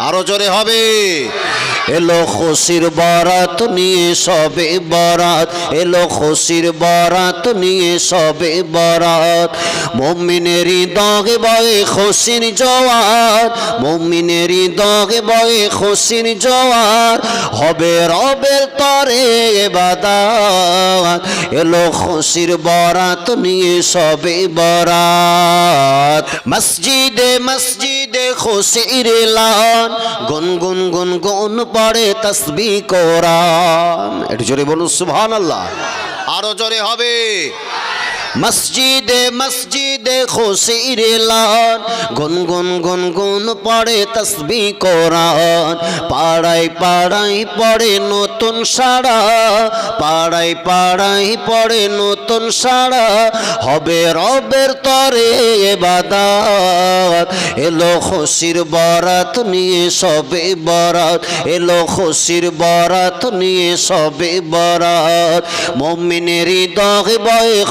আরও জোরে হবে। এলো খুশির বরাত নিয়ে সবে বরাত। এলো খুশির বরাত নিয়ে সবে বরাত। মমিনেরই দগে বয়ে খুশির জোয়ার। মমিনেরই দগে বয়ে খুশির জোয়ার। হবে রবের তরে বাদাত। এলো খুশির বরাত নিয়ে সবে বরাত। মসজিদে মসজিদে খুশির লান গুন গুন গুন গুন পড়ে তসবি কোরআন। একটু জোরে বলুন সুবহানাল্লাহ। আরও জোরে হবে। মসজিদে মসজিদে খুশির লান গুন গুন গুন গুন পড়ে তসবি কোরআন। পাড়াই পাড়াই পড়ে নতুন সাড়া পাড়াই পাড়াই পড়ে নতুন সাড়া হবে রবের তরে বাদাত এলো খুশির বরাত নিয়ে সবে বরাত। এলো খুশির বরাত নিয়ে সবে বরাত। মমিনেরই দগে বয়ে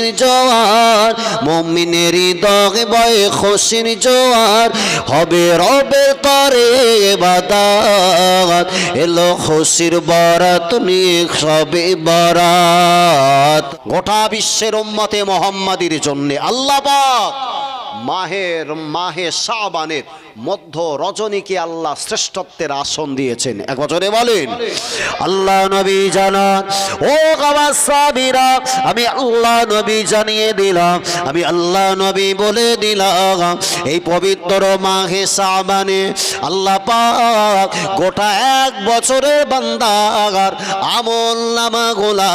খুশির জোয়ার মমিনেরই দগে বয়ে খুশির জোয়ার, হবে রবের তরে বাদাত। এলো খুশির বরাত নিয়ে সবে বরাত। গোটা বিশ্বের উম্মতে মোহাম্মদের জন্য আল্লাহ মাহের, মাহে শাবানের মধ্য রজনীকে আল্লাহ শ্রেষ্ঠত্বের আসন দিয়েছেন। এক বছরে বলেন। আল্লাহ নবী জানান, ও আমার সাবিরা, আমি আল্লাহ নবী জানিয়ে দিলাম, আমি আল্লাহ নবী বলে দিলাম, এই পবিত্র মাহে শাবানে আল্লাহ পাক গোটা এক বছরের বান্দাগার আমল নামা গোলা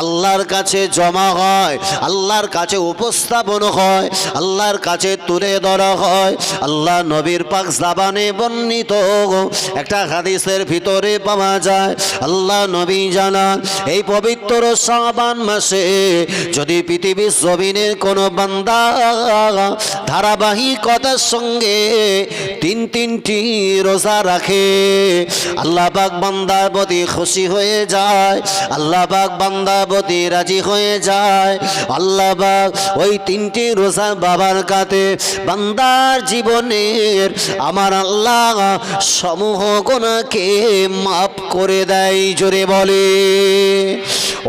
আল্লাহর কাছে জমা হয়, আল্লাহর কাছে উপস্থাপন হয়, আল্লাহর কাছে তুলে ধরা হয়, আল্লাহ নবীর পাক জাবানে বর্ণিত একটা হাদিসের ভিতরে পাওয়া যায়, আল্লাহ নবী জানান, এই পবিত্র সাবান মাসে যদি পৃথিবীর জমিনের কোনো বান্দা ধারাবাহিকতার সঙ্গে তিন তিনটি রোজা রাখে, আল্লাহ পাক বান্দার প্রতি খুশি হয়ে যায়, আল্লাহ পাক বান্দার প্রতি রাজি হয়ে যায়, আল্লাহ পাক ওই তিনটি রোজা বাবার কাতে বান্দার জীবনের আমার আল্লাহ সমূহ গোনাকে মাফ করে দেয়, জোরে বলে।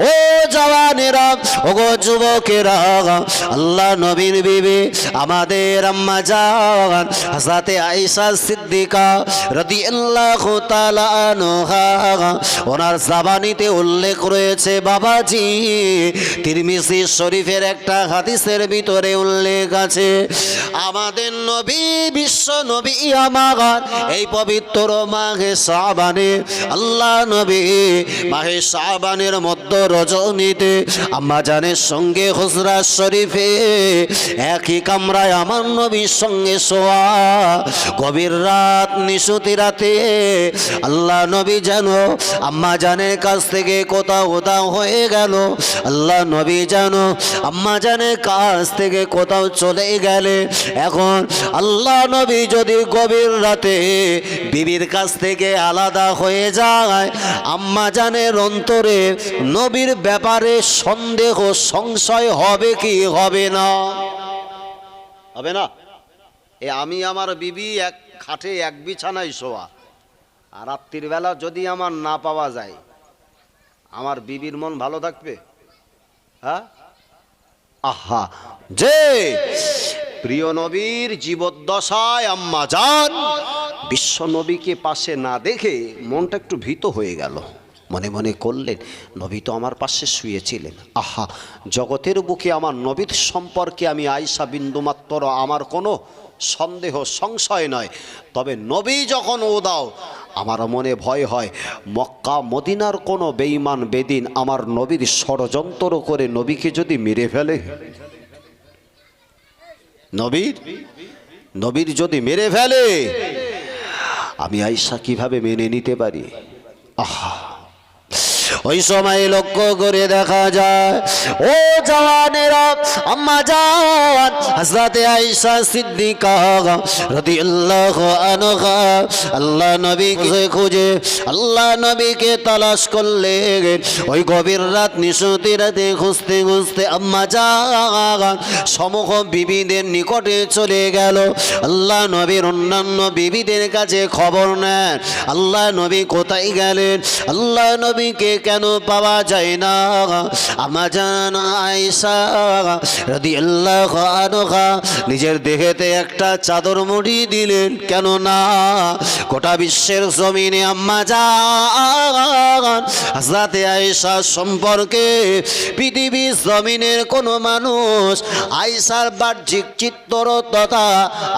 ও জওয়ানেরা ও গো যুবকেরা, আল্লাহ নবীন বিবি, আমাদের আম্মা জান হাসাতে আয়েশা সিদ্দিকা রাদিয়াল্লাহু তাআলা আনহা, ওনার জাবানিতে উল্লেখ রয়েছে, বাবাজি, তিরমিজি শরীফের একটা হাদিসের ভিতরে উল্লেখ আছে, আমাদের নবী বিশ্ব নবী আমার, এই পবিত্র মাঘে সাবানে, আল্লাহ নবী মাহে সাবানের মধ্য রজনীতে, আম্মা সঙ্গে হুজরা শরীফে, একই কামরায় আমার নবীর সঙ্গে শোয়া, গভীর রাত নিশুতি রাতে, আল্লাহ নবী যেন আম্মা জানের কাছ থেকে কোথাও উদাও হয়ে গেল, আল্লাহ নবী যেন আম্মা জানের কাছ থেকে কোথাও চলে গেলে, এখন আল্লাহ নবী যদি গভীর রাতে বিবির কাছ থেকে আলাদা হয়ে যায়, আম্মা জানের অন্তরে নবীর ব্যাপারে সন্দেহ, সংশয় হবে কি হবে না? হবে না? এ আমি আমার বিবি এক খাটে এক বিছানায় শোয়া, আর রাত্রির বেলা যদি আমার না পাওয়া যায়, আমার বিবির মন ভালো থাকবে? হ্যাঁ? আহা, যে প্রিয় নবীর জীবদ্দশায় আম্মা যান, বিশ্ব নবীকে পাশে না দেখে মনটা একটু ভীত হয়ে গেল। মনে মনে করলেন, নবী তো আমার পাশে শুয়েছিলেন। আহা, জগতের বুকে আমার নবীর সম্পর্কে আমি আয়সা বিন্দুমাত্র আমার কোনো সন্দেহ, সংশয় নয়। তবে নবী যখন ও দাও আমার মনে ভয় হয়, মক্কা, মদিনার কোনো বেইমান বেদিন আমার নবীর ষড়যন্ত্র করে নবীকে যদি মেরে ফেলে। নবীর? নবীর যদি মেরে ফেলে, আমি আয়সা কীভাবে মেনে নিতে পারি? আহা! ওই সময় লক্ষ্য করে দেখা যায়, ও জওয়ানেরা, আম্মা জান হযরতে আয়েশা সিদ্দিকা রাদিয়াল্লাহু আনহা, আল্লাহ নবীকে খুঁজে আল্লাহ নবীকে তালাশ করলে ওই গভীর রাত নিশুতি রাতে খুঁজতে খুঁজতে আম্মা জান সমূহ বিবিদের নিকটে চলে গেল। আল্লাহ নবীর অন্যান্য বিবিদের কাছে খবর নেন, আল্লাহ নবী কোথায় গেলেন? আল্লাহ নবীকে কেন পাওয়া যায় না? আমা জান আয়েশা রাদিয়াল্লাহু আনহা নিজের দেহেতে একটা চাদর মুড়ি দিলেন। কেন না গোটা বিশ্বের জমিনে আম্মা জান হাজরাতে আয়েশা সম্পর্কে পৃথিবীর জমিনের কোনো মানুষ আয়েশার বাহ্যিক চিত্র তথা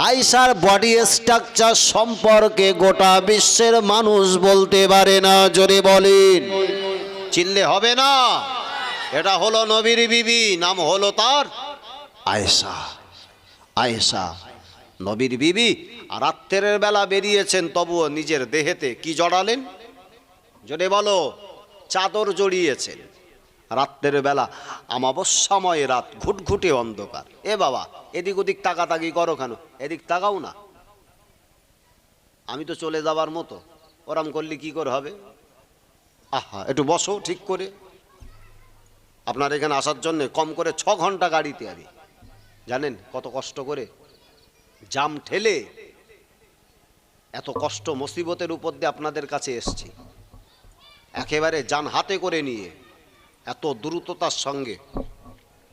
আয়েশার বডি স্ট্রাকচার সম্পর্কে গোটা বিশ্বের মানুষ বলতে পারে না। জোরে বলেন। চিনলে হবে না। এটা হলো নবীর বিবি, নাম হলো তার আয়েশা। আয়েশা, নবীর বিবি। আর রাত্রের বেলা বেরিয়েছেন, তবুও নিজের দেহেতে কি জড়ালেন? জোরে বলো, চাদর জড়িয়েছেন। রাত্রের বেলা আমাবস্যাময় রাত, ঘুটঘুটে অন্ধকার। এ বাবা, এদিক ওদিক তাকাতাকি করো কেন? এদিক তাকাও না। আমি তো চলে যাবার মতো। ওরাম করলে কি করে হবে? আহা, একটু বসো ঠিক করে। আপনার এখানে আসার জন্য কম করে ছ ঘণ্টা গাড়িতে আমি জানেন কত কষ্ট করে? জাম ঠেলে এত কষ্ট মুসিবতের উপর দিয়ে আপনাদের কাছে এসছি। একেবারে যান হাতে করে নিয়ে এত দ্রুততার সঙ্গে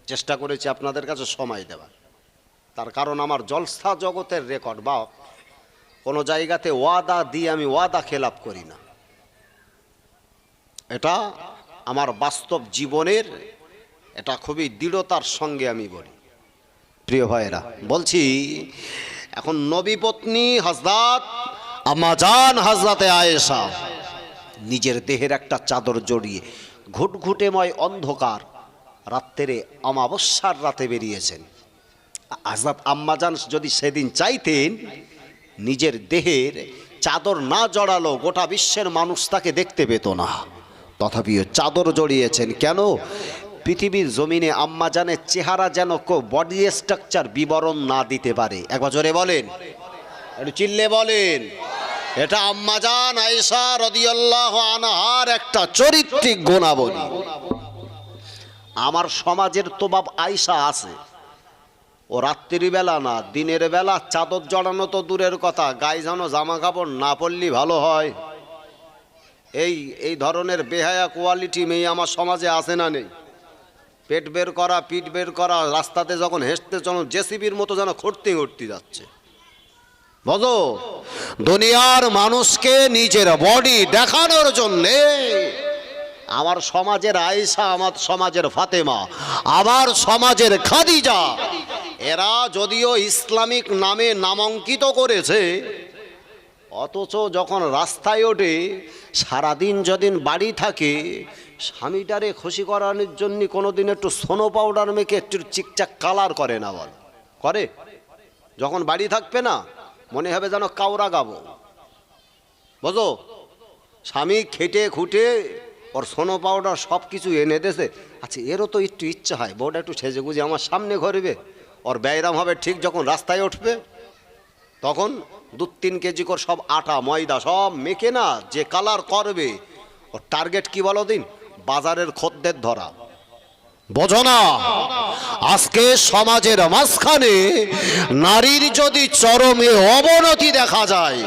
চেষ্টা করেছি আপনাদের কাছে সময় দেওয়ার। তার কারণ আমার জলসা জগতের রেকর্ড বা কোনো জায়গাতে ওয়াদা দিয়ে আমি ওয়াদা খেলাপ করি না। এটা আমার বাস্তব জীবনের এটা খুবই দৃঢ়তার সঙ্গে আমি বলি। প্রিয় ভাইয়েরা, বলছি, এখন নবী পত্নী হাজরাত আমাজান হাজরাতে আয়েশা, নিজের দেহের একটা চাদর জড়িয়ে ঘুটঘুটেময় অন্ধকার রাত্রে অমাবস্যার রাতে বেরিয়েছেন। আজাদ আম্মাজান যদি সেদিন চাইতেন, নিজের দেহের চাদর না জড়ালো, গোটা বিশ্বের মানুষ তাকে দেখতে পেত না। তথাপিও চাদর জড়িয়েছেন। কেন? পৃথিবীর জমিনে আম্মাজানের চেহারা যেন কো বডি স্ট্রাকচার বিবরণ না দিতে পারে। একবার জোরে বলেন। একটু চিল্লে বলেন। এটা আম্মাজান আয়েশা রদিয়াল্লাহ আনহার একটা চরিত্রিক গুণাবলী। আমার সমাজের তো বাপ আয়সা আছে। ও রাত্রিবেলা না, দিনের বেলা চাদর জড়ানো তো দূরের কথা। গায়ে যেন জামা কাপড় না পরলি ভালো হয়। এই এই ধরনের বেহায়া কোয়ালিটি মেয়ে আমার সমাজে আসে না নেই। পেট বের করা, পিঠ বের করা, রাস্তাতে যখন হেসতে যখন জেসিবির মতো যেন খড়তে ঘটতে যাচ্ছে। বলো, দুনিয়ার মানুষকে নিজের বডি দেখানোর জন্যে আমার সমাজের আয়েশা, আমার সমাজের ফাতেমা, আমার সমাজের খাদিজা, এরা যদিও ইসলামিক নামে নামাঙ্কিত করেছে অথচ যখন রাস্তায় ওঠে, সারাদিন যদিন বাড়ি থাকে, স্বামীটারে খুশি করানোর জন্য কোনোদিন একটু সোনো পাউডার মেখে একটু চিকচাক কালার করে না বল। করে? যখন বাড়ি থাকবে না, মনে হবে যেন কাউরা গাবো। বুঝো? স্বামী খেটে খুঁটে ওর সোনো পাউডার সব কিছু এনে দেছে। আচ্ছা এরও তো একটু ইচ্ছা হয়। বউটা একটু সেজে গুজে আমার সামনে ঘরবে। ওর ব্যায়াম হবে ঠিক যখন রাস্তায় উঠবে। তখন দু তিন কেজি করে সব আটা, ময়দা সব মেখে না, যে কালার করবে ওর টার্গেট কি বলো দিন? বাজারের খদ্দের ধরা। বোঝো না, আজকে সমাজের মাঝখানে নারীর যদি চরমে অবনতি দেখা যায়,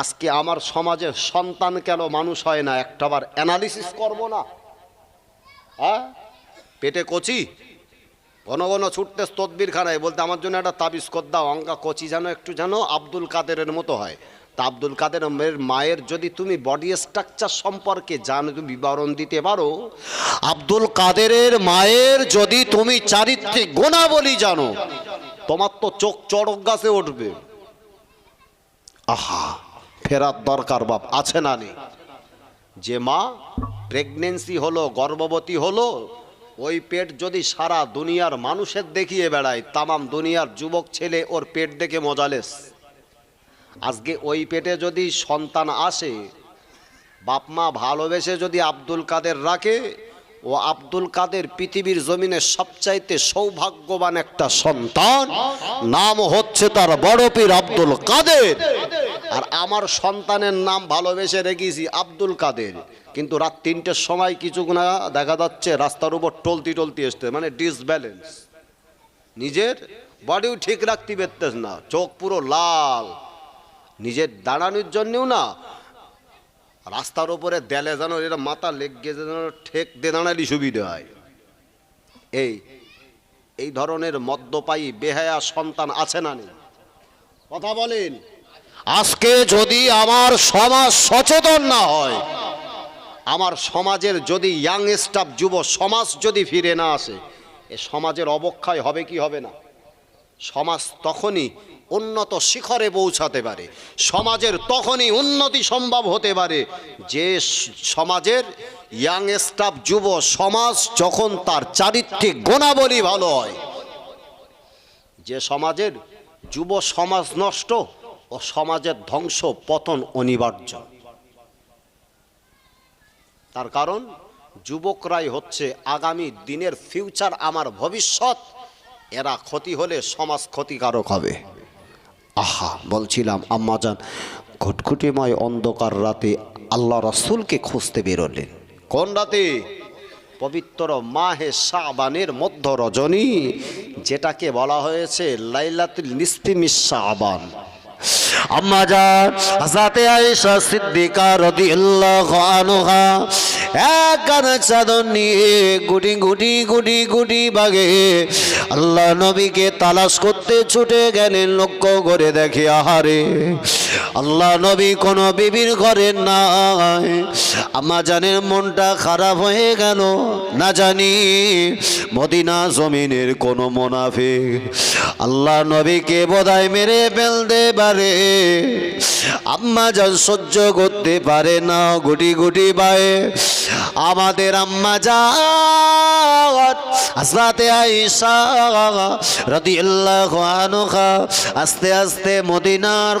আজকে আমার সমাজের সন্তান কেন মানুষ হয় না? একটাবার অ্যানালিসিস করব না। হ্যাঁ? পেটে কচি? ঘন ঘন ছুটতে তদবির খানায় বলতে আমার জন্য একটা তাবিজ কর দাও অঙ্কা কচি যেন একটু যেন আব্দুল কাদেরের মতো হয়। তা আব্দুল কাদের মায়ের যদি তুমি বডি স্ট্রাকচার সম্পর্কে জানো, তুমি বিবরণ দিতে পারো। আব্দুল কাদেরের মায়ের যদি তুমি চারিত্রিক গুণাবলী জানো, তোমার তো চোখ চড়ক গাছে উঠবে। আহা, ফেরার দরকার বাপ, আছে না নেই। যে মা প্রেগনেন্সি হলো, গর্ভবতী হলো ওই পেট যদি সারা দুনিয়ার মানুষের দেখিয়ে বেড়ায়, তামাম দুনিয়ার যুবক ছেলে ওর পেট দেখে মজালেস আজকে ওই পেটে যদি সন্তান আসে বাপমা ভালোবেসে যদি আব্দুল কাদের রাখে ও আব্দুল কাদের পৃথিবীর জমিনে সবচাইতে সৌভাগ্যবান একটা সন্তান। নাম হচ্ছে তার বড় পীর আব্দুল কাদের। আর আমার সন্তানের নাম ভালোবেসে রেখেছি আব্দুল কাদের। কিন্তু রাত তিনটের সময় কিছু না দেখা যাচ্ছে রাস্তার উপর টলতি টলতি আসতে মানে ডিসব্যালেন্স নিজের বডিও ঠিক রাখতে পারতেস না, চোখ পুরো লাল। নিজের দাঁড়ানোর জন্যও না রাস্তার উপরে দেলে যেন এরা মাথা লেগে যেন ঠেক দে দাঁড়ালি সুবিধা হয়। এই এই ধরনের মদ্যপায়ী, বেহায়া সন্তান আছে না নেই? কথা বলেন। আজকে যদি আমার সমাজ সচেতন না হয়, আমার সমাজের যদি ইয়াং স্টাফ যুব সমাজ যদি ফিরে না আসে, এ সমাজের অবক্ষয় হবে কি হবে না? সমাজ তখনই উন্নত শিখরে পৌঁছাতে পারে। সমাজের তখনই উন্নতি সম্ভব হতে পারে। যে সমাজের ইয়াং স্টাফ যুব সমাজ যখন তার চারিত্রিক গুণাবলী ভালো হয়, যে সমাজের যুব সমাজ নষ্ট, ও সমাজের ধ্বংস পতন অনিবার্য। তার কারণ, যুবকরাই হচ্ছে আগামী দিনের ফিউচার আমার ভবিষ্যৎ, এরা ক্ষতি হলে সমাজ ক্ষতিকারক হবে। আহা, বলছিলাম আম্মাজান ঘুটঘুটিময় অন্ধকার রাতে আল্লাহ রসুলকে খুঁজতে বেরোলেন। কোন রাতে? পবিত্র মাহে শাবানের মধ্য রজনী যেটাকে বলা হয়েছে লাইলাতুল নিস্তিমিস শাবান। আম্মা যান হাসাতে আয়েশা সিদ্দিকা রাদিয়াল্লাহু আনহা, এক চাদর নিয়ে গুটি গুটি গুটি গুটি বাগে আল্লাহ নবীকে তালাশ করতে ছুটে গেলেন, লক্ষ্য করে দেখি, আহারে। আল্লাহ নবী কোনো বিবির ঘরে নাই। আম্মা জানের মনটা খারাপ হয়ে গেল, না জানি মদিনা জমিনের কোনো মোনাফে আল্লাহ নবীকে বোধহয় মেরে ফেলতে পারে। আম্মা যান সহ্য করতে পারে না, গুটি গুটি বায়ে আমাদের আম্মা যান আসরাতে আইসা রাদিয়াল্লাহু আনহা, আস্তে আস্তে মদিনার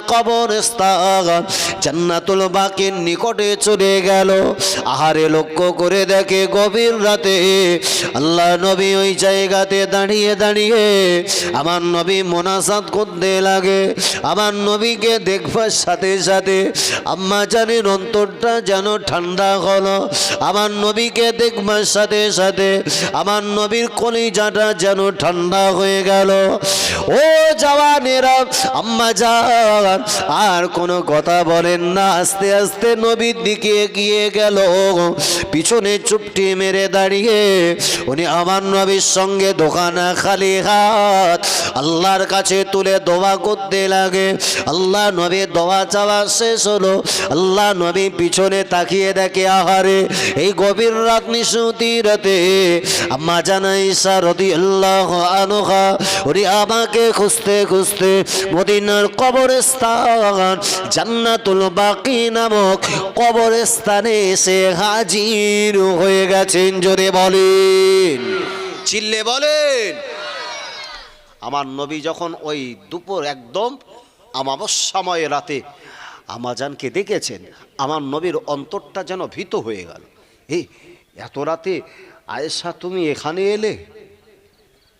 কবরস্থান জান্নাতুল বাকির নিকটে চলে গেল। আহারে লক্ষ্য করে দেখে গভীর রাতে আল্লাহ নবী ওই জায়গাতে দাঁড়িয়ে দাঁড়িয়ে আমার নবী মোনাসাত করতে লাগে। আমার নবীকে দেখবার সাথে সাথে আম্মা জানের অন্তরটা যেন ঠান্ডা হলো। আমার নবীকে দেখবার সাথে সাথে আমার নবীর কলিজাটা যেন ঠান্ডা হয়ে গেল। ও জওয়ানেরা, আম্মা যান আর কোনো কথা বলেন না। আস্তে আস্তে নবীর দিকে এগিয়ে গেল। পিছনে চুপটি মেরে দাঁড়িয়ে উনি আমার নবীর সঙ্গে দোকানা খালি হাত। আল্লাহর কাছে তুলে দোয়া করতে লাগে। আল্লাহ নবী দোয়া চাওয়া শেষ হলো। আল্লাহ নবী পিছনে তাকিয়ে দেখে, আহারে, এই গভীর রাত নিশুতি রাতে আম্মা জানাই সারদি আল্লাহ আনোহা, উনি আমাকে খুঁজতে খুঁজতে মদিনার কবরস্থান জান্নাতুল বাকি নামক কবরস্থানে এসে হাজির হয়ে গেছেন জোরে বলেন। চিল্লে বলেন। আমার নবী যখন ওই দুপুর একদম আমাবস্যাময় রাতে আমাজানকে দেখেছেন, আমার নবীর অন্তরটা যেন ভীত হয়ে গেল। এই এত রাতে আয়েশা, তুমি এখানে এলে?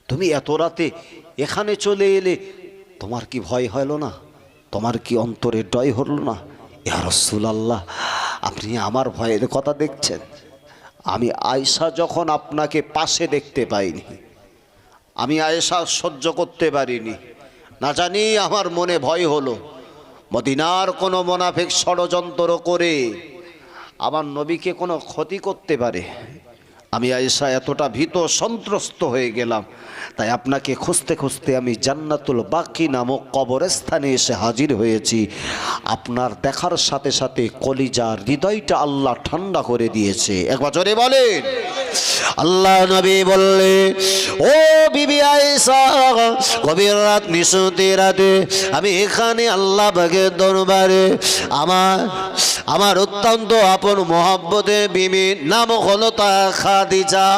তুমি এত রাতে এখানে চলে এলে, তোমার কি ভয় হলো না? তোমার কি অন্তরে ডয় হলো না? ইয়া রসুল আল্লাহ আপনি আমার ভয়ের কথা দেখছেন। আমি আয়সা যখন আপনাকে পাশে দেখতে পাইনি, আমি আয়েশা সহ্য করতে পারিনি। না জানি আমার মনে ভয় হলো। মদিনার কোনো মোনাফেক ষড়যন্ত্র করে আমার নবীকে কোনো ক্ষতি করতে পারে। আমি আয়েশা এতটা ভীত সন্ত্রস্ত হয়ে গেলাম, তাই আপনাকে খুঁজতে খুঁজতে আমি জান্নাতুল বাকি নামক কবরস্থানে এসে হাজির হয়েছি। আপনার দেখার সাথে সাথে কলিজার হৃদয়টা আল্লাহ ঠান্ডা করে দিয়েছে। একবার জোরে বলেন। আল্লাহ নবী বললে, ও বিবি আয়েশা, গভীর রাত নিশুতি রাতে আমি এখানে আল্লাহ বাগের দরবারে আমার আমার অত্যন্ত আপন মোহাব্বতের বিবি নাম হলো তা খাদিজা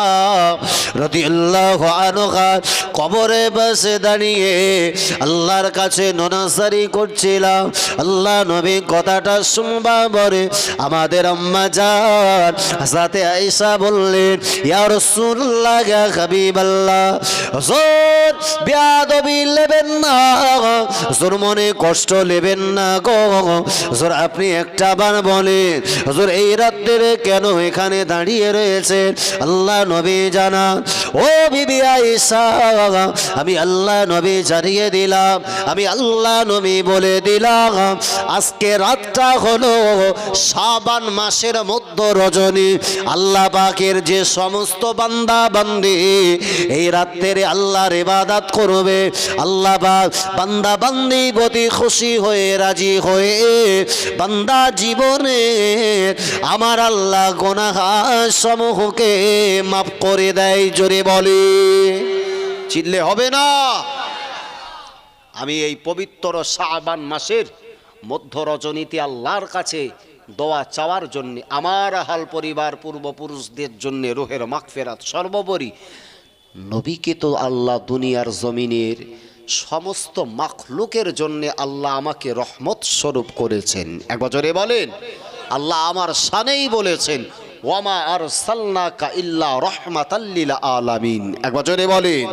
রাদিয়াল্লাহু আনহা কবরে বসে দাঁড়িয়ে আল্লাহর কাছে ননাসারি করছিলাম। আল্লাহ নবী কথাটা শুনবা বলে আমাদের আম্মা যান সাথে আয়েশা বললেন ইয়া রাসূলুল্লাহ, ইয়া হাবিবাল্লাহ। হুজুর বিয়াদবি নেবেন না হুজুর মনে কষ্ট নেবেন না গো। হুজুর আপনি একটা বার বলেন হুজুর এই রাত্রে কেন এখানে দাঁড়িয়ে রয়েছেন? আল্লাহ নবী জানা ও বিবি আয়েশা, আমি আল্লাহ নবী জানিয়ে দিলাম, আমি আল্লাহ নবী বলে দিলাম, আজকে রাতটা হলো শাবান মাসের মধ্য রজনী। আল্লাহ পাকের যে সমস্ত বান্দা বান্দি এই রাত্রে আল্লাহর ইবাদত করবে। আল্লাহ বান্দা বান্দি প্রতি খুশি হয়ে রাজি হয়ে বান্দা জীবনে আমার আল্লাহ গোনাহার সমূহকে মাফ করে দেয়, জোরে বলে। চিল্লে হবে না। আমি এই পবিত্র শাবান মাসের মধ্য রজনীতে আল্লাহর কাছে দোয়া চাওয়ার জন্যে, আমার হাল পরিবার পূর্বপুরুষদের জন্যে রোহের মাগফেরাত সর্বোপরি। নবীকে তো আল্লাহ দুনিয়ার জমিনের সমস্ত মাখলুকের জন্যে আল্লাহ আমাকে রহমত স্বরূপ করেছেন। এক বছরে বলেন, আল্লাহ আমার সানেই বলেছেন, ওয়ামা আর সাল্লাকা ইল্লা রহমাতাল্লিল আলামিন। এক বছরে বলেন,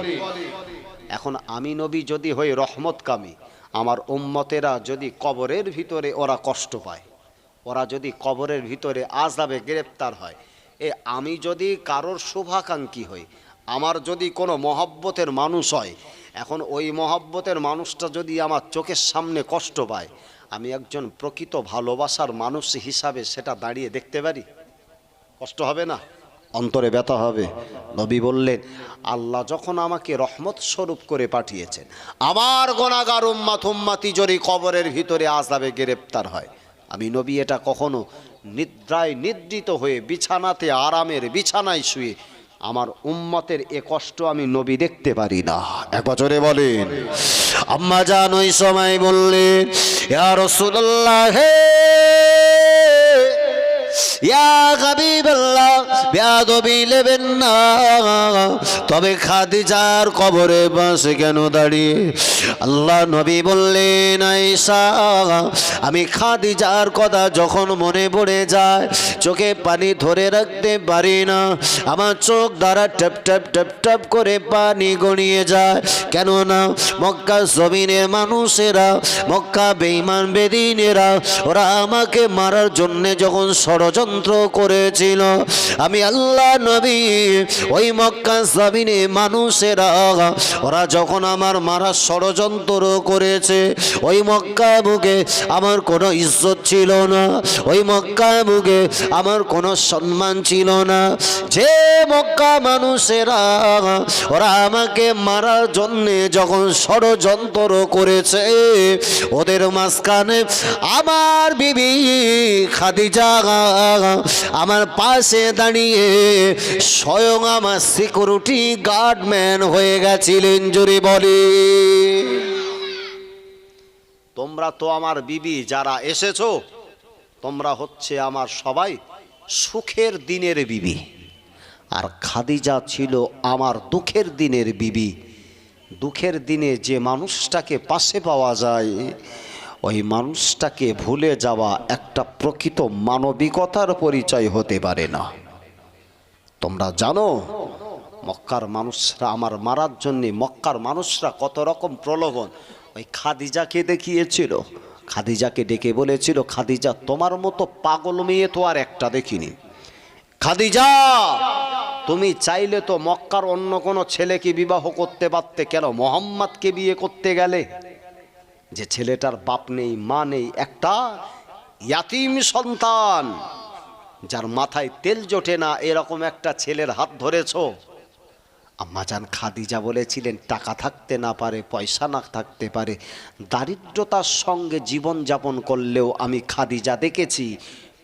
এখন আমি নবী যদি হই রহমত কামি আমার উম্মতেরা যদি কবরের ভিতরে ওরা কষ্ট পায়। ওরা যদি কবরের ভিতরে আজাবে গ্রেপ্তার হয়, এ আমি যদি কারোর শুভাকাঙ্ক্ষী হই, আমার যদি কোনো মহব্বতের মানুষ হয়, এখন ওই মহব্বতের মানুষটা যদি আমার চোখের সামনে কষ্ট পায়, আমি একজন প্রকৃত ভালোবাসার মানুষ হিসাবে সেটা দাঁড়িয়ে দেখতে পারি? কষ্ট হবে না? অন্তরে ব্যথা হবে। নবী বললেন, আল্লাহ যখন আমাকে রহমত স্বরূপ করে পাঠিয়েছেন, আমার গোনাগার উম্মাত উম্মাতি যদি কবরের ভিতরে আজাবে গ্রেপ্তার হয় আমি নবী, এটা কখনো নিদ্রায় নিদ্রিত হয়ে বিছানাতে আরামের বিছানায় শুয়ে আমার উম্মতের এ কষ্ট আমি নবী দেখতে পারি না। এক বছরে বলেন। আম্মা জান, ওই সময় বললেন হে নেবেন না। তবে খাদিজার কবরে বাসে কেন দাঁড়িয়ে? আল্লাহ নবী বললেন আমি খাদিজার কথা যখন মনে পড়ে যায়, চোখে পানি ধরে রাখতে পারি না। আমার চোখ দ্বারা টপ টপ টপ টপ করে পানি গড়িয়ে যায়। কেননা মক্কা জমিনের মানুষেরা, মক্কা বেঈমান বেদিনেরা, ওরা আমাকে মারার জন্যে যখন ষড়যন্ত্র করেছিল। আমি আল্লাহ নবী, ওই মক্কা জমিনে মানুষেরা, ওরা যখন আমার মারার ষড়যন্ত্র করেছে, ওই মক্কা বুকে আমার কোনো ইজ্জত ছিল না, ওই মক্কা বুকে আমার কোনো সম্মান ছিল না। যে মক্কা মানুষেরা, ওরা আমাকে মারার জন্যে যখন ষড়যন্ত্র করেছে, ওদের মাঝখানে আমার বিবি খাদিজা আমার পাশে দাঁড়িয়ে স্বয়ং আমার সিকিউরিটি গার্ডম্যান হয়ে গেছিলেন, জোরে বলে। তোমরা তো আমার বিবি, যারা এসেছ, তোমরা হচ্ছে আমার সবাই সুখের দিনের বিবি। আর খাদিজা ছিল আমার দুঃখের দিনের বিবি। দুঃখের দিনে যে মানুষটাকে পাশে পাওয়া যায় ওই মানুষটাকে ভুলে যাওয়া একটা প্রকৃত মানবিকতার পরিচয় হতে পারে না। তোমরা জানো, মক্কার মানুষরা আমার মারার জন্যে, মক্কার মানুষরা কত রকম প্রলোভন। ওই খাদিজাকে দেখিয়েছিল। খাদিজাকে ডেকে বলেছিল, খাদিজা, তোমার মতো পাগল মেয়ে তো আর একটা দেখিনি। খাদিজা, তুমি চাইলে তো মক্কার অন্য কোনো ছেলেকে বিবাহ করতে পারতে। কেন, মোহাম্মদকে বিয়ে করতে গেলে? যে ছেলেটার বাপ নেই, মা নেই, একটা ইয়াতিম সন্তান, যার মাথায় তেল জোটে না, এরকম একটা ছেলের হাত ধরেছ। আম্মাজান খাদিজা বলেছিলেন, টাকা থাকতে না পারে, পয়সা না থাকতে পারে, দারিদ্রতার সঙ্গে জীবন যাপন করলেও আমি খাদিজা দেখেছি।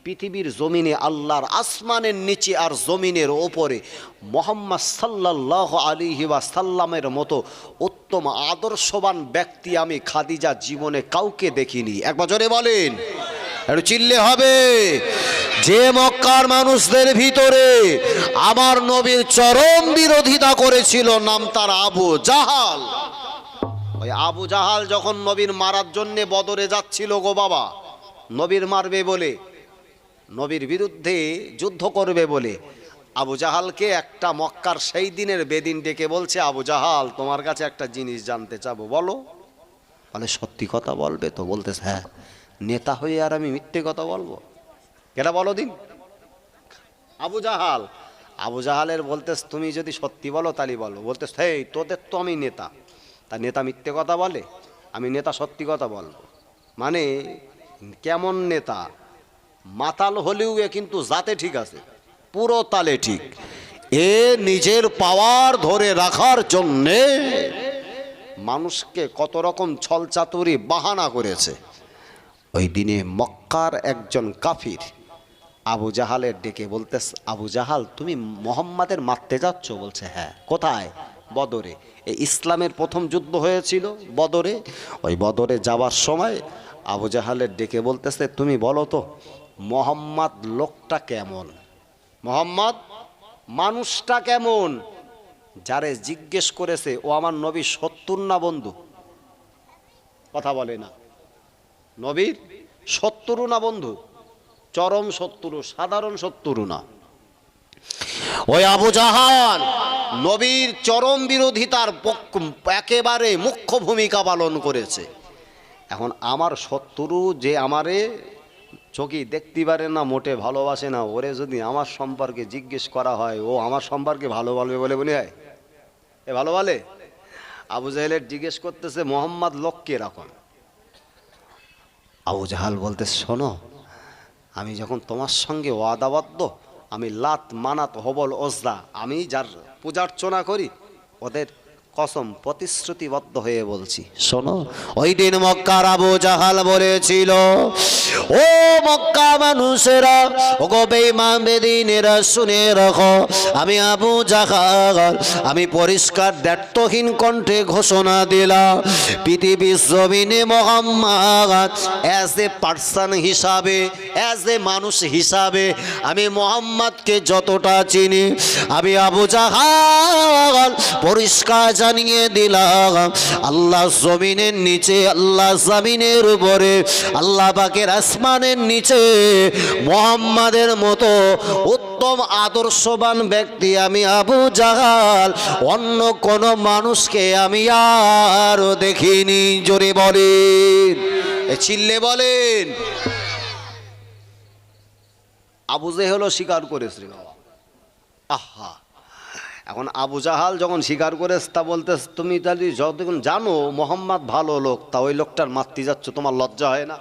পৃথিবীর জমিনে আল্লাহর আসমানের নিচে আর জমিনের ওপরে মোহাম্মদ সাল্লাহ আলিহি সাল্লামের মতো উত্তম আদর্শবান ব্যক্তি আমি খাদিজা জীবনে কাউকে দেখিনি। একবার জোরে বলেন। একটু চিল্লে হবে। যে মক্কার মানুষদের ভিতরে আমার নবীর চরম বিরোধিতা করেছিল নাম তার আবু জাহাল। ওই আবু জাহাল যখন নবীর মারার জন্যে বদরে যাচ্ছিল গো বাবা, নবীর মারবে বলে। নবীর বিরুদ্ধে যুদ্ধ করবে বলে। আবু জাহালকে একটা মক্কার সেই দিনের বেদিন ডেকে বলছে, আবু জাহাল, তোমার কাছে একটা জিনিস জানতে চাবো, বলো। বলে, সত্যি কথা বলবে তো। বলতেছে হ্যাঁ নেতা হয়ে আর আমি মিথ্যে কথা বলব? এটা বলো দিন? আবু জাহাল, আবু জাহালের বলতেস তুমি যদি সত্যি বলো তাহলে বলো। বলতেস হেই, তোদের তো আমি নেতা। তা নেতা মিথ্যে কথা বলে? আমি নেতা সত্যি কথা বলব? মানে কেমন নেতা? মাতাল হলেও এ কিন্তু জাতে ঠিক আছে, পুরো তালে ঠিক। এ নিজের পাওয়ার ধরে রাখার জন্যে মানুষকে কত রকম ছলচাতুরি বাহানা করেছে। ওই দিনে মক্কার একজন কাফির আবু জাহালের ডেকে বলতে আবু জাহাল, তুমি মোহাম্মদের মারতে যাচ্ছ? বলছে হ্যাঁ। কোথায়? বদরে। এই ইসলামের প্রথম যুদ্ধ হয়েছিল বদরে। ওই বদরে যাবার সময় আবু জাহালের ডেকে বলতেছে, তুমি বলো তো মোহাম্মদ লোকটা কেমন? মোহাম্মদ, মানুষটা কেমন? যারে জিজ্ঞেস করেছে, ও আমার নবী সত্তর না বন্ধু? কথা বলে না। নবীর সত্তরু না বন্ধু, চরম সত্তরু সাধারণ সত্তরু না। ওই আবু জাহান নবীর চরম বিরোধিতার একেবারে মুখ্য ভূমিকা পালন করেছে। এখন আমার শত্রু যে আমারে চোখে দেখতে পারে না, মোটে ভালোবাসে না। ওরে যদি আমার সম্পর্কে জিজ্ঞেস করা হয়, ও আমার সম্পর্কে ভালো বলবে বলে মনে হয়? এ ভালো বলে? আবু জাহেলের জিজ্ঞেস করতেছে, মোহাম্মদ লোককে এরকম? আবু জাহাল বলতে, শোনো, আমি যখন তোমার সঙ্গে ওয়াদাবদ্ধ, আমি লাত মানাত হবল ওজদা আমি যার পূজার্চনা করি, ওদের কসম প্রতিশ্রুতিবদ্ধ হয়ে বলছি। শোনো, ওই দিন মক্কার আবু জাহাল বলেছিল, ও মক্কা মানুষেরা ও গো বেঈমান বেদিনেরা, শুনে রাখো, আমি আবু জাহাল, আমি পরিষ্কার দ্ব্যর্থহীন কণ্ঠে ঘোষণা দিলাম পৃথিবীর জমিনে মোহাম্মদ অ্যাজ এ পার্সন হিসাবে অ্যাজ এ মানুষ হিসাবে, আমি মোহাম্মদকে যতটা চিনি, আমি আবু জাহাল পরিষ্কার জানিয়ে দিলাম। আল্লাহ জমিনের নিচে, আল্লাহ জমিনের উপরে, আল্লাহ পাকের আসমানের নিচে মোহাম্মদের মতো উত্তম আদর্শবান ব্যক্তি আমি আবু জাহাল। অন্য কোন মানুষকে আমি আর দেখিনি। জোরে বলেন। চিল্লে বলেন। আবু জেহেলও স্বীকার করেছে বাবা। আহা। এখন আবু জাহাল যখন স্বীকার করেছ, তা বলতে তুমি তাহলে যতক্ষণ জানো মোহাম্মদ ভালো লোক, তা ওই লোকটার মারতে যাচ্ছ, তোমার লজ্জা হয় না?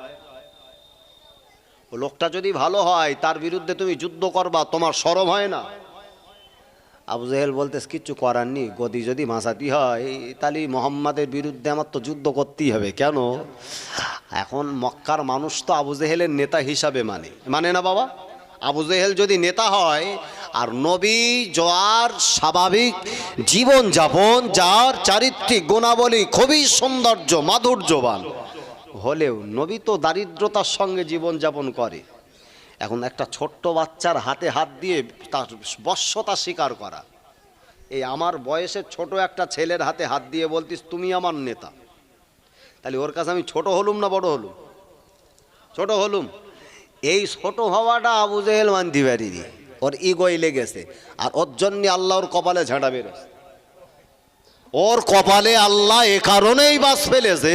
ও লোকটা যদি ভালো হয়, তার বিরুদ্ধে তুমি যুদ্ধ করবা, তোমার সরম হয় না। আবু জাহেল বলতেস কিচ্ছু করার নেই, গদি যদি মাসাতি হয়, তাহলে মোহাম্মদের বিরুদ্ধে আমার তো যুদ্ধ করতেই হবে, কেন? এখন মক্কার মানুষ তো আবু জেহেলের নেতা হিসাবে মানে। মানে না বাবা? আবু জেহেল যদি নেতা হয় আর নবী জয়ার স্বাভাবিক জীবন যাপন, যার চারিত্রিক গুণাবলী খুবই সৌন্দর্য, মাধুর্যবান। হলেও নবী তো দারিদ্রতার সঙ্গে জীবন যাপন করে। এখন একটা ছোট্ট বাচ্চার হাতে হাত দিয়ে তার বশ্যতা স্বীকার করা। এই আমার বয়সের ছোট একটা ছেলের হাতে হাত দিয়ে বলতিস, তুমি আমার নেতা। তাহলে ওর কাছে আমি ছোট হলুম না বড় হলুম? ছোট হলুম। এই ছোট হওয়াটা আবু জেহেল মানতে ওর ইগোই লেগেছে। আর ওর জন্য আল্লাহ ওর কপালে ঝাঁটা বেরোছে ওর কপালে আল্লাহ এ কারণেই বাস ফেলেছে।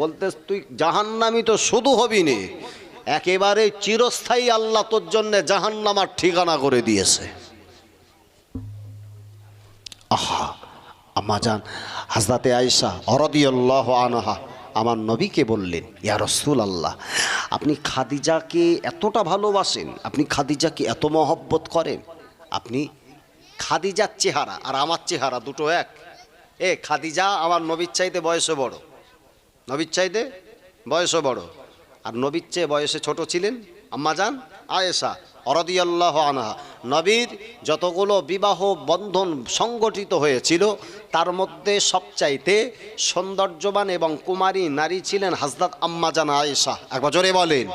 বলতে তুই জাহান্নামি তো শুধু হবি নে। একেবারে চিরস্থায়ী আল্লাহ তোর জন্য জাহান্নামার ঠিকানা করে দিয়েছে। আহা, আম্মা যান হাজরাতে আয়সা অরদিয়াল্লাহ আনহা আমার নবীকে বললেন, ইয়া রসুল আল্লাহ আপনি খাদিজাকে এতটা ভালোবাসেন, আপনি খাদিজাকে এত মহব্বত করেন, আপনি খাদিজার চেহারা আর আমার চেহারা দুটো এক। এ, খাদিজা আমার নবীর চাইতে বয়সে বড়। নবীর চাইতে বয়সও বড়। আর নবীর চেয়ে বয়সে ছোট ছিলেন আম্মাজান আয়েশা। অরদিয়াল্লাহ আনহা। নবীর যতগুলো বিবাহ বন্ধন সংগঠিত হয়েছিল, তার মধ্যে সবচাইতে সৌন্দর্যবান এবং কুমারী নারী ছিলেন হাজরত আম্মাজান আয়েশা। একবার জোরে বলেন।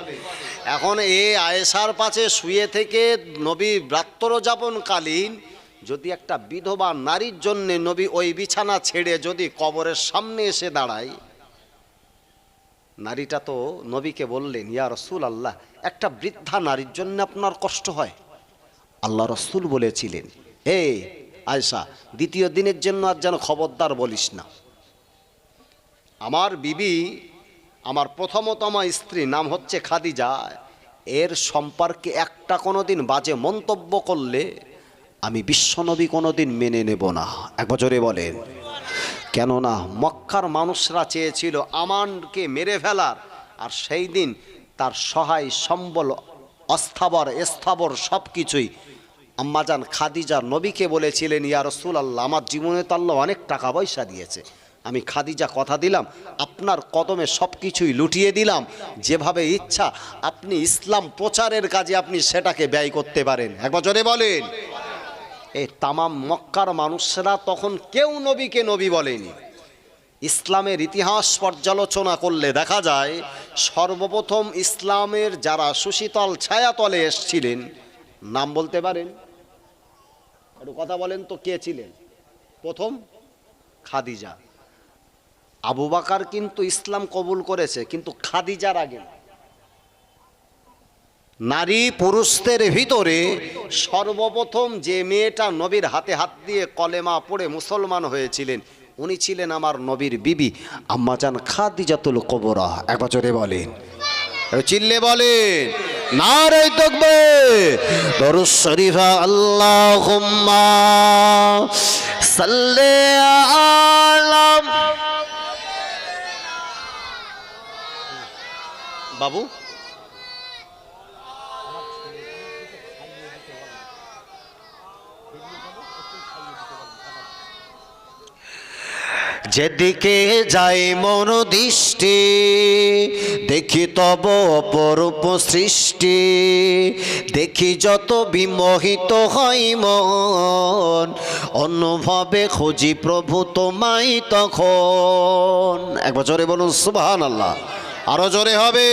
এখন এই আয়েশার পাশে শুয়ে থেকে নবী রাত্রযাপনকালীন যদি একটা বিধবা নারীর জন্যে নবী ওই বিছানা ছেড়ে যদি কবরের সামনে এসে দাঁড়ায় নারীটা তো নবীকে বললেন, ইয়া রসুল আল্লাহ একটা বৃদ্ধা নারীর জন্য আপনার কষ্ট হয়। আল্লাহ রসুল বলেছিলেন, হে আয়সা দ্বিতীয় দিনের জন্য আর যেন খবরদার বলিস না। আমার বিবি, আমার প্রথমতম স্ত্রী নাম হচ্ছে খাদিজা, এর সম্পর্কে একটা কোনো দিন বাজে মন্তব্য করলে আমি বিশ্বনবী কোনো দিন মেনে নেব না। এক বছরে বলেন। কেননা মক্কার মানুষরা চেয়েছিল আমানকে মেরে ফেলার, আর সেই দিন তার সহায় সম্বল, অস্থাবর স্থাবর সব কিছুই আম্মাজান খাদিজা নবীকে বলেছিলেন, ইয়া রসুল আল্লাহ আমার জীবনে তো আল্লাহ অনেক টাকা পয়সা দিয়েছে। আমি খাদিজা কথা দিলাম, আপনার কদমে সব কিছুই লুটিয়ে দিলাম। যেভাবে ইচ্ছা, আপনি ইসলাম প্রচারের কাজে আপনি সেটাকে ব্যয় করতে পারেন। এক বছরে বলেন। এই তামাম মক্কার মানুষরা তখন কেউ নবীকে নবী বলেনি। ইসলামের ইতিহাস পর্যালোচনা করলে দেখা যায়, সর্বপ্রথম ইসলামের যারা সুশীতল ছায়াতলে এসছিলেন, নাম বলতে পারেন? একটু কথা বলেন তো কে ছিলেন? প্রথম খাদিজা। আবু বাকার কিন্তু ইসলাম কবুল করেছে, কিন্তু খাদিজার আগে না। নারী পুরুষদের ভিতরে সর্বপ্রথম যে মেয়েটা নবীর হাতে হাত দিয়ে কলেমা পড়ে মুসলমান হয়েছিলেন, উনি ছিলেন আমার নবীর বিবি, আম্মাজান খাদিজাতুল কবরা। এক বছরে বলেন। চিল্লে বলেন। না রে দেখবে শরীফা আল্লাহুম্মা সাল্লি বাবু যেদিকে যাই মন দৃষ্টি, দেখি তব অপরূপ সৃষ্টি। দেখি যত বিমোহিত হয় মন, অনুভবে খুঁজি প্রভু তোমায় তখন। এক বছরে বলুন সুবহান আল্লাহ আরও জোরে হবে।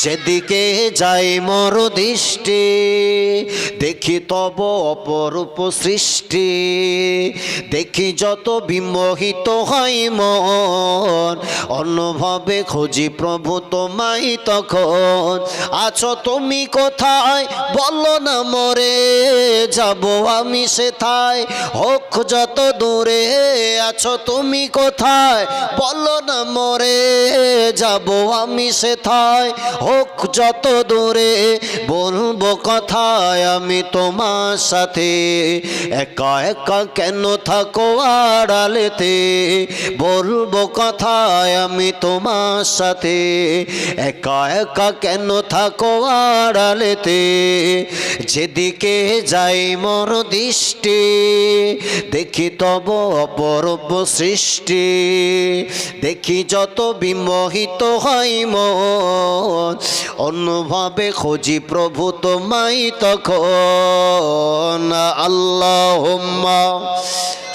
যেদিকে যাই মর দৃষ্টি, দেখি তব অপরূপ সৃষ্টি। দেখি যত বিমোহিত হয় মন অন্যভাবে খুঁজি প্রভু তোমায় তখন। আছো তুমি কোথায়? বলো না মরে। যাব আমি সেথায়। হোক যত দূরে আছো তুমি কোথায়, বলো না মরে যাব আমি সেথায়। হোক যত দূরে বলব কথায় আমি তোমার সাথে। একা একা কেন থাকো আড়ালেতে? বলব কথায় আমি তোমার সাথে। একা একা কেন থাকো আড়ালেতে? যেদিকে যাই মর দৃষ্টি দেখি তব অপরূপ সৃষ্টি দেখি যত বিমোহিত হয় মন অনুভবে খুঁজি প্রভু তোমায় তখন আল্লাহ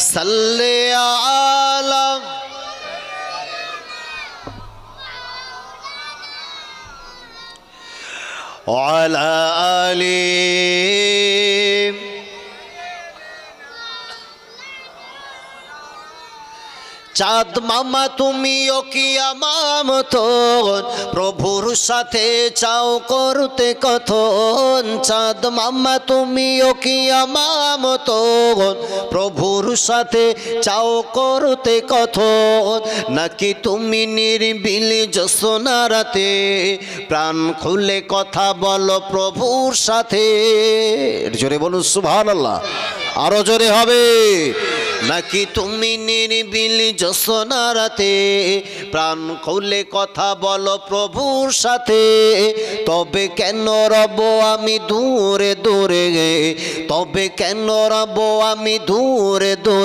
সাল্লে আলা وعلى آله চাঁদ মামা তুমিও কি আমার মতন? প্রভুর সাথে চাও করতে কথন। চাঁদ মামা তুমিও কি আমার মতন? প্রভুর সাথে চাও করতে কথন। নাকি তুমি নির্বিলি জোসনা রাতে প্রাণ খুলে কথা বলো প্রভুর সাথে? জোরে বলুন, সুবহানাল্লাহ। আরও জোরে হবে। নাকি তুমি নির্বিলি জোসনা রাতে প্রাণ খুলে কথা বলো প্রভুর সাথে? তবে কেন রব আমি দূরে দূরে? তবে কেন রব আমি দূরে দূরে?